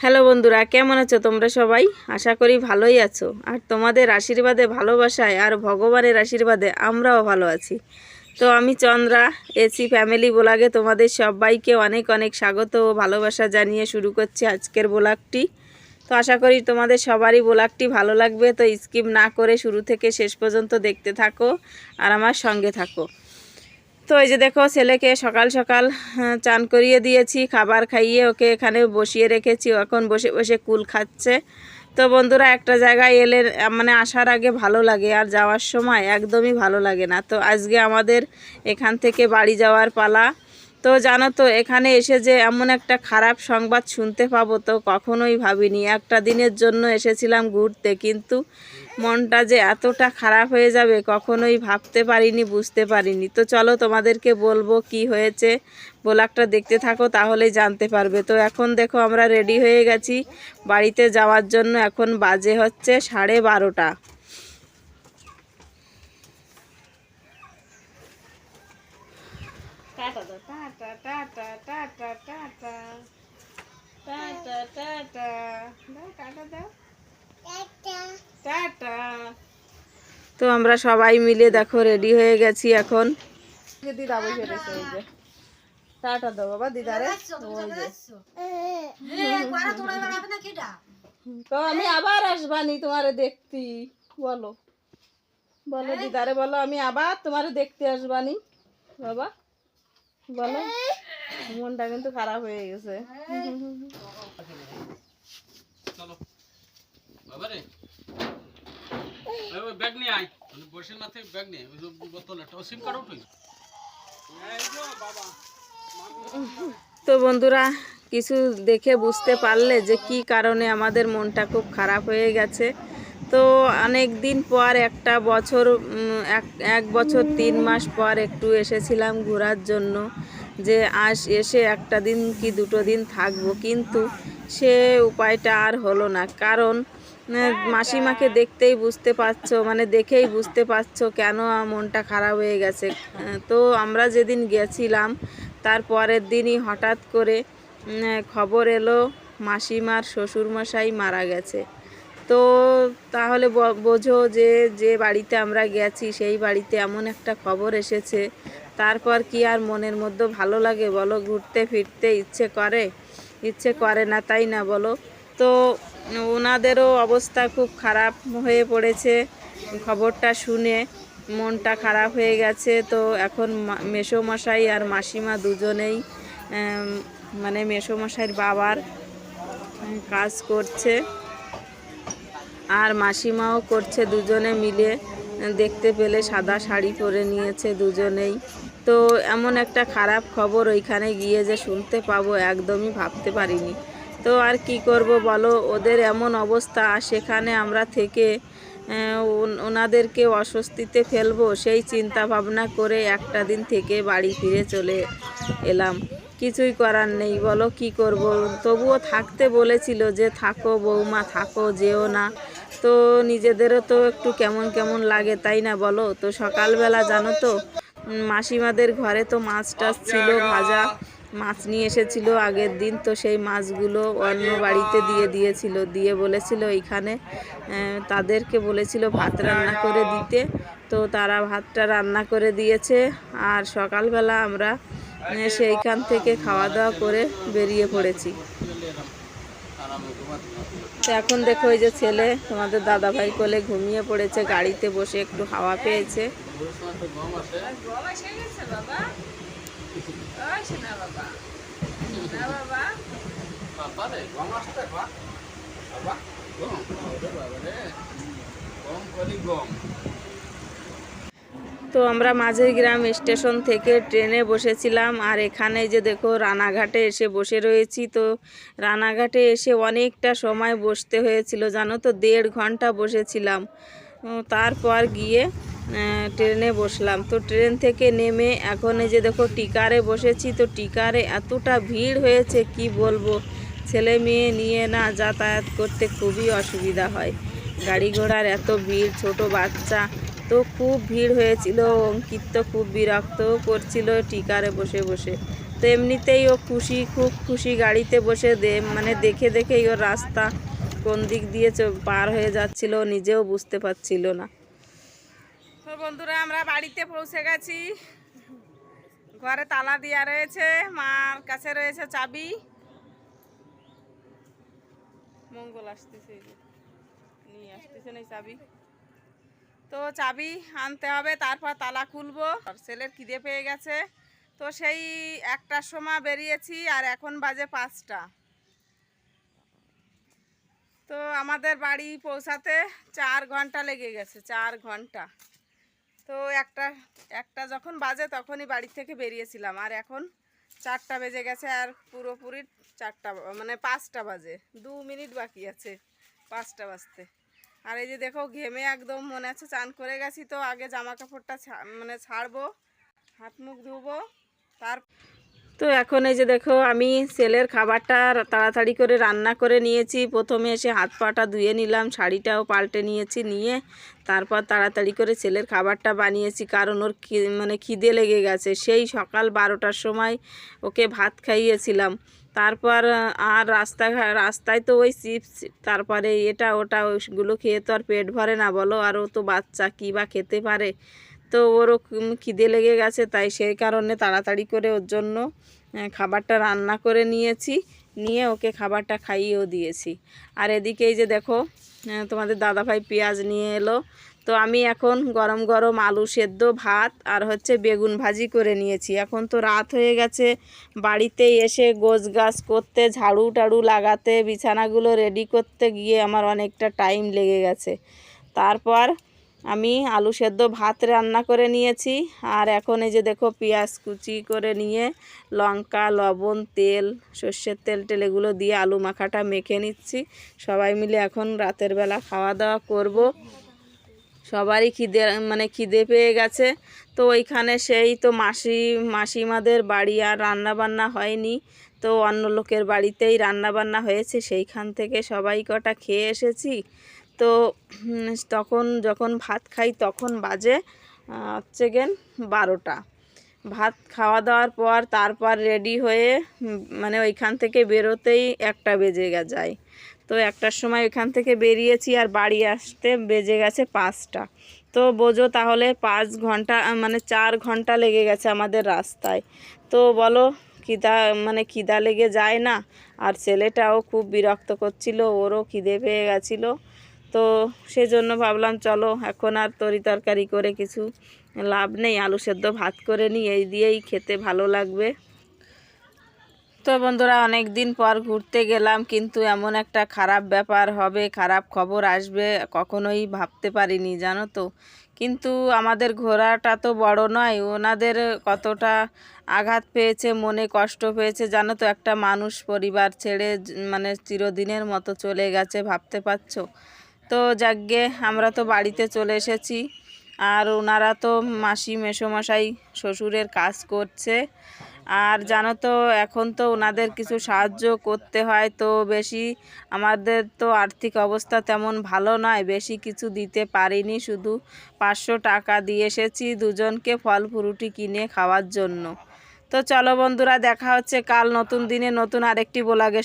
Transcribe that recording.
Hello বন্ধুরা, কেমন আছো তোমরা সবাই? আশা করি ভালোই আছো। আর তোমাদের আশীর্বাদে, ভালোবাসায় আর ভগবানের আশীর্বাদে আমরাও ভালো আছি। তো আমি চন্দ্রা, এসি ফ্যামিলি ব্লগে তোমাদের সবাইকে অনেক অনেক স্বাগত ও ভালোবাসা জানিয়ে শুরু করছি আজকের ব্লগটি। তো আশা করি তোমাদের সবারই ব্লগটি ভালো লাগবে। তো স্কিপ না করে শুরু থেকে শেষ পর্যন্ত দেখতে থাকো আর আমার সঙ্গে থাকো। তো এই যে দেখো ছেলেকে সকাল সকাল হ্যাঁ, চান করিয়ে দিয়েছি খাবার খাইয়ে ওকে এখানে বসিয়ে রেখেছি এখন বসে বসে কুল খাচ্ছে। তো বন্ধুরা একটা জায়গায় এলে মানে আসার আগে ভালো লাগে আর যাওয়ার সময় একদমই ভালো লাগে না। তো আজকে আমাদের এখান থেকে বাড়ি যাওয়ার পালা। তো জানো তো, এখানে এসে যে এমন একটা খারাপ সংবাদ শুনতে পাবো তো কখনোই ভাবিনি। একটা দিনের জন্য এসেছিলাম ঘুরতে, কিন্তু মনটা যে এতটা খারাপ হয়ে যাবে কখনোই ভাবতে পারিনি, বুঝতে পারিনি। তো চলো তোমাদেরকে বলব কি হয়েছে, ব্লগটা দেখতে থাকো, তাহলেই জানতে পারবে। তো এখন দেখো আমরা রেডি হয়ে গেছি বাড়িতে যাওয়ার জন্য, এখন বাজে হচ্ছে সাড়ে বারোটা। টাটা দাও tata tata tata tata tata tata দাও টাটা দাও টাটা তো আমরা সবাই মিলে দেখো রেডি হয়ে গেছি এখন। দিদা বসে রয়েছে যে। টাটা দাও বাবা দিদারে তো আমি আবার আসবানি তোমারে দেখতি। বলো। বলো দিদারে বলো আমি আবার তোমারে দেখতে আসবানি। বাবা। বলো। মনটা কিন্তু খারাপ হয়ে গেছে। বাবারে। ওই ব্যাগ নিয়ে আয়। মানে না থেকে ব্যাগ নিয়ে বোতল। একটা সিম কার্ড উঠুই তো বন্ধুরা কিছু দেখে বুঝতে পারলে যে কি কারণে আমাদের মনটা খুব খারাপ হয়ে গেছে। তো অনেক দিন পর একটা বছর এক এক বছর তিন মাস পর একটু এসেছিলাম ঘোরার জন্য যে আস, এসে একটা দিন কি দুটো দিন থাকব। কিন্তু সে উপায়টা আর হলো না। কারণ মাসিমাকে দেখতেই বুঝতে পারছ মানে দেখেই বুঝতে পারছ কেন মনটা খারাপ হয়ে গেছে। তো আমরা যেদিন গেছিলাম, তার পরের দিনই হঠাৎ করে খবর এলো, মাসিমার শ্বশুরমশাই মারা গেছে। তো তাহলে বোঝো যে যে বাড়িতে আমরা গেছি, সেই বাড়িতে এমন একটা খবর এসেছে। তারপর কি আর মনের মধ্যে ভালো লাগে বলো? ঘুরতে ফিরতে ইচ্ছে করে? ইচ্ছে করে না, তাই না বলো? তো ওনাদেরও অবস্থা খুব খারাপ হয়ে পড়েছে খবরটা শুনে। মনটা খারাপ হয়ে গেছে। তো এখন মেসোমশাই আর মাসিমা দুজনেই মানে মেসোমশাইয়ের বাবার কাজ করছে। আর মাসিমাও করছে, দুজনে মিলে দেখতে পেলে সাদা শাড়ি পরে নিয়েছে দুজনেই। তো এমন একটা খারাপ খবর ওইখানে গিয়ে যে শুনতে পাবো, একদমই ভাবতে পারিনি। তো আর কি করব বলো, ওদের এমন অবস্থা, সেখানে আমরা থেকে ওন- ওনাদেরকে অস্বস্তিতে ফেলব, সেই চিন্তা ভাবনা করে একটা দিন থেকে বাড়ি ফিরে চলে এলাম। কিছুই করার নেই, বলো কি করব? তবুও থাকতে বলেছিল যে, থাকো বৌমা, থাকো, যেও না। তো নিজেদেরও তো একটু কেমন কেমন লাগে, তাই না বলো? তো সকালবেলা জানো তো মাসিমাদের ঘরে তো মাছ টাছ ছিল, ভাজা মাছ নিয়ে এসেছিল আগের দিন। তো সেই মাছগুলো অন্য বাড়িতে দিয়ে দিয়েছিল, দিয়ে বলেছিল এইখানে তাদেরকে বলেছিল ভাত রান্না করে দিতে। তো তারা ভাতটা রান্না করে দিয়েছে। আর সকালবেলা আমরা সেইখান থেকে খাওয়া দাওয়া করে বেরিয়ে পড়েছি। এখন দেখো ওই যে ছেলে, তোমাদের দাদা ভাই কোলে ঘুমিয়ে পড়েছে, গাড়িতে বসে একটু হাওয়া পেয়েছে। গম আসতে বা বাবা গম ওরে বাবারে গম কলি গম তো আমরা মাঝের গ্রাম স্টেশন থেকে ট্রেনে বসেছিলাম আর এখানে যে দেখো রানাঘাটে এসে বসে রয়েছি। তো রানাঘাটে এসে অনেকটা সময় বসতে হয়েছিল, জানো তো? দেড় ঘণ্টা বসেছিলাম। তারপর গিয়ে ট্রেনে বসলাম। তো ট্রেন থেকে নেমে এখন এই যে দেখো টিকারে বসেছি। তো টিকারে এতটা ভিড় হয়েছে, কি বলব? ছেলে মেয়ে নিয়ে না যাতায়াত করতে খুবই অসুবিধা হয়। গাড়ি ঘোড়ার এত ভিড়, ছোট বাচ্চা। তো খুব ভিড় হয়েছিল, অঙ্কিত তো খুব বিরক্ত করছিল টিকারে বসে বসে। তো এমনিতেই ও খুশি, খুব খুশি গাড়িতে বসে দে মানে দেখে দেখেই ওর রাস্তা কোন দিক দিয়ে পার হয়ে যাচ্ছিল, নিজেও বুঝতে পারছিল না। বন্ধুরা, আমরা বাড়িতে পৌঁছে গেছি। ঘরে তালা দেওয়া রয়েছে, মার কাছে রয়েছে চাবি। মঙ্গল আসতেছে, নিয়ে আসতেছে না চাবি। তো চাবি আনতে হবে, তারপর তালা খুলবো। আর ছেলের খিদে পেয়ে গেছে। তো সেই একটার সময় বেরিয়েছি আর এখন বাজে পাঁচটা। তো আমাদের বাড়ি পৌঁছাতে চার ঘণ্টা লেগে গেছে, চার ঘণ্টা। তো একটা একটা যখন বাজে তখনই বাড়ি থেকে বেরিয়েছিলাম। আর এখন চারটা বেজে গেছে আর পুরোপুরি চারটা মানে পাঁচটা বাজে। দু মিনিট বাকি আছে পাঁচটা বাজতে। আর এই যে দেখো, ঘেমে একদম মনে আছে, চান করে গেছি তো, আগে জামা কাপড়টা মানে ছাড়বো, হাত মুখ ধুবো, তার তো এখন এই যে দেখো, আমি সেলের খাবারটা তাড়াতাড়ি করে রান্না করে নিয়েছি। প্রথমে এসে হাত পাটা ধুয়ে নিলাম, শাড়িটাও পাল্টে নিয়েছি নিয়ে। তারপর তাড়াতাড়ি করে ছেলের খাবারটা বানিয়েছি, কারণ ওর মানে খিদে লেগে গেছে। সেই সকাল বারোটার সময় ওকে ভাত খাইয়েছিলাম। তারপর আর রাস্তা রাস্তায় তো ওই চিপস, তারপরে এটা ওটা ওইগুলো খেয়ে তো আর পেট ভরে না, বলো। আর ও তো বাচ্চা, কী বা খেতে পারে? তো ওরও খিদে লেগে গেছে, তাই সেই কারণে তাড়াতাড়ি করে ওর জন্য খাবারটা রান্না করে নিয়েছি। নিয়ে ওকে খাবারটা খাইয়েও দিয়েছি। আর এদিকেই যে দেখো তোমাদের দাদাভাই পেঁয়াজ নিয়ে এলো। তো আমি এখন গরম গরম আলু সেদ্ধ, ভাত আর হচ্ছে বেগুন ভাজি করে নিয়েছি। এখন তো রাত হয়ে গেছে বাড়িতে এসে গোছ গাছ করতে, ঝাড়ু টাড়ু লাগাতে, বিছানাগুলো রেডি করতে গিয়ে আমার অনেকটা টাইম লেগে গেছে। তারপর আমি আলু সেদ্ধ, ভাত রান্না করে নিয়েছি। আর এখন এই যে দেখো পেঁয়াজ কুচি করে নিয়ে লঙ্কা, লবণ, তেল, সর্ষের তেল টেল এগুলো দিয়ে আলু মাখাটা মেখে নিচ্ছি। সবাই মিলে এখন রাতের বেলা খাওয়া দাওয়া করব। সবারই খিদে মানে খিদে পেয়ে গেছে। তো ওইখানে সেই তো মাসি, মাসিমাদের বাড়ি আর রান্নাবান্না হয়নি। তো অন্য লোকের বাড়িতেই রান্নাবান্না হয়েছে। সেইখান থেকে সবাই কটা খেয়ে এসেছি। তো তখন যখন ভাত খাই তখন বাজে হচ্ছে গেন বারোটা। ভাত খাওয়া দাওয়ার পর তারপর রেডি হয়ে মানে ওইখান থেকে বেরোতেই একটা বেজে যায়। তো একটার সময় ওইখান থেকে বেরিয়েছি আর বাড়ি আসতে বেজে গেছে পাঁচটা। তো বোঝো তাহলে পাঁচ ঘণ্টা মানে চার ঘণ্টা লেগে গেছে আমাদের রাস্তায়। তো বলো, খিদা মানে খিদা লেগে যায় না? আর ছেলেটাও খুব বিরক্ত করছিল, ওরও খিদে পেয়ে গেছিল। তো সেজন্য ভাবলাম, চলো এখন আর তরি তরকারি করে কিছু লাভ নেই, আলু সেদ্ধ ভাত করে নিই, এই দিয়েই খেতে ভালো লাগবে। তো বন্ধুরা অনেক দিন পর ঘুরতে গেলাম, কিন্তু এমন একটা খারাপ ব্যাপার হবে, খারাপ খবর আসবে, কখনোই ভাবতে পারিনি, জানো তো। কিন্তু আমাদের ঘোরাটা তো বড় নয়, ওনাদের কতটা আঘাত পেয়েছে, মনে কষ্ট পেয়েছে, জানো তো, একটা মানুষ পরিবার ছেড়ে মানে চিরদিনের মতো চলে গেছে, ভাবতে পারছ? তো যাকগে আমরা তো বাড়িতে চলে এসেছি। আর ওনারা তো মাসি, মেসোমশাই, শ্বশুরের কাজ করছে। আর জানো তো, এখন তো ওনাদের কিছু সাহায্য করতে হয়, তো বেশি আমাদের তো আর্থিক অবস্থা তেমন ভালো নয়, বেশি কিছু দিতে পারিনি, শুধু পাঁচশো টাকা দিয়ে এসেছি দুজনকে ফল ফ্রুটি কিনে খাওয়ার জন্য। তো চলো বন্ধুরা, দেখা হচ্ছে কাল নতুন দিনে নতুন আরেকটি ব্লগের